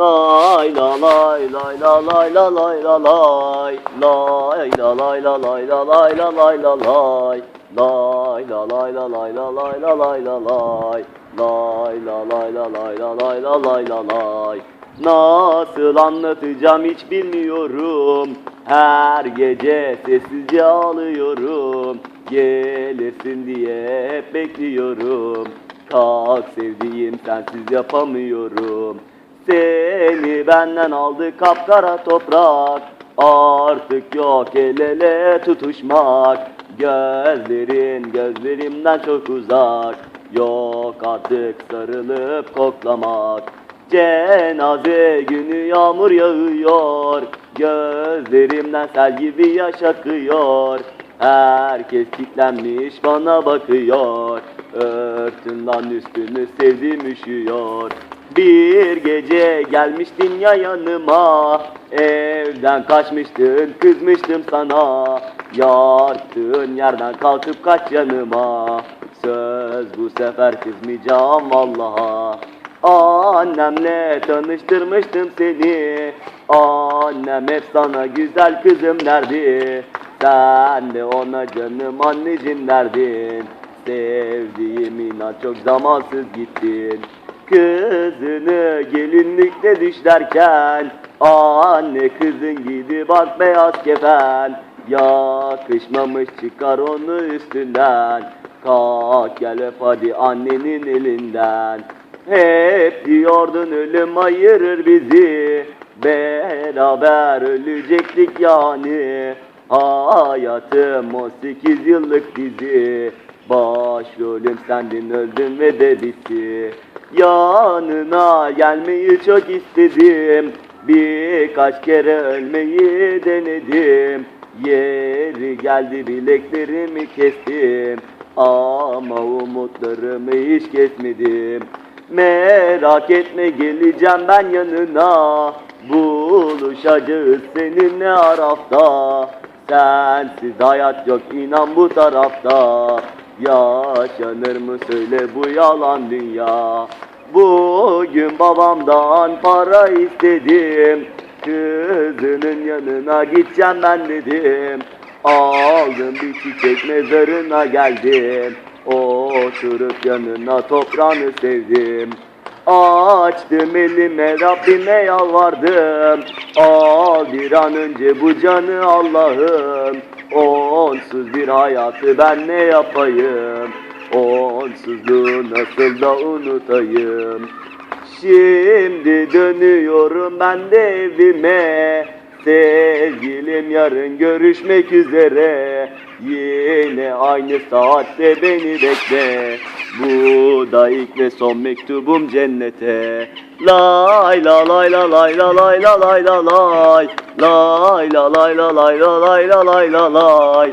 Lay la lay lay la lay la lay la lay Lay la lay la lay la lay la lay la lay Lay la lay la lay la lay la lay la lay Lay la lay la lay la lay la lay la lay Nasıl anlatacağım hiç bilmiyorum Her gece sessizce ağlıyorum Gelirsin diye hep bekliyorum Kalk sevdiğim sensiz yapamıyorum Seni benden aldı kapkara toprak. Artık yok el ele tutuşmak. Gözlerin gözlerimden çok uzak. Yok artık sarılıp koklamak. Cenaze günü yağmur yağıyor. Gözlerimden sel gibi yaş akıyor. Herkes kilitlenmiş bana bakıyor. Örtün lan üstünü sevdim üşüyor gece gelmiştin ya yanıma. Evden kaçmıştın kızmıştım sana. Yattığın yerden kalkıp kaç yanıma. Söz bu sefer kızmayacağım vallaha. Annemle tanıştırmıştım seni. Annem hep sana güzel kızım derdi. Sen de ona canım anneciğim derdin. Sevdiğim inan çok zamansız gittin Kızını gelinlikle düş derken Anne kızın giydi bak beyaz kefen. Yakışmamış çıkar onu üstünden Kalk gel öp hadi annenin elinden. Hep diyordun ölüm ayırır bizi Beraber ölecektik yani. Hayatım 18 yıllık dizi Başrolüm sendin öldüm ve de bitti Yanına gelmeyi çok istedim. Birkaç kere ölmeyi denedim. Yeri geldi bileklerimi kestim. Ama umutlarımı hiç kesmedim. Merak etme geleceğim ben yanına. Buluşacağız seninle Araf'ta. Sensiz hayat yok inan bu tarafta Yaşanır mı söyle bu yalan dünya. Bugün babamdan para istedim. Kızının yanına gideceğim ben dedim. Aldım bir çiçek mezarına geldim. Oturup yanına toprağını sevdim. Açtım elime Rabbime yalvardım. Al bir an önce bu canı Allah'ım. Onsuz bir hayatı ben ne yapayım Onsuzluğu nasıl da unutayım Şimdi dönüyorum ben de evime Sevgilim yarın görüşmek üzere Yine aynı saatte beni bekle Bu da ilk ve son mektubum cennete Lay la lay la lay la lay la lay la lay Lay la lay la lay la lay la lay la lay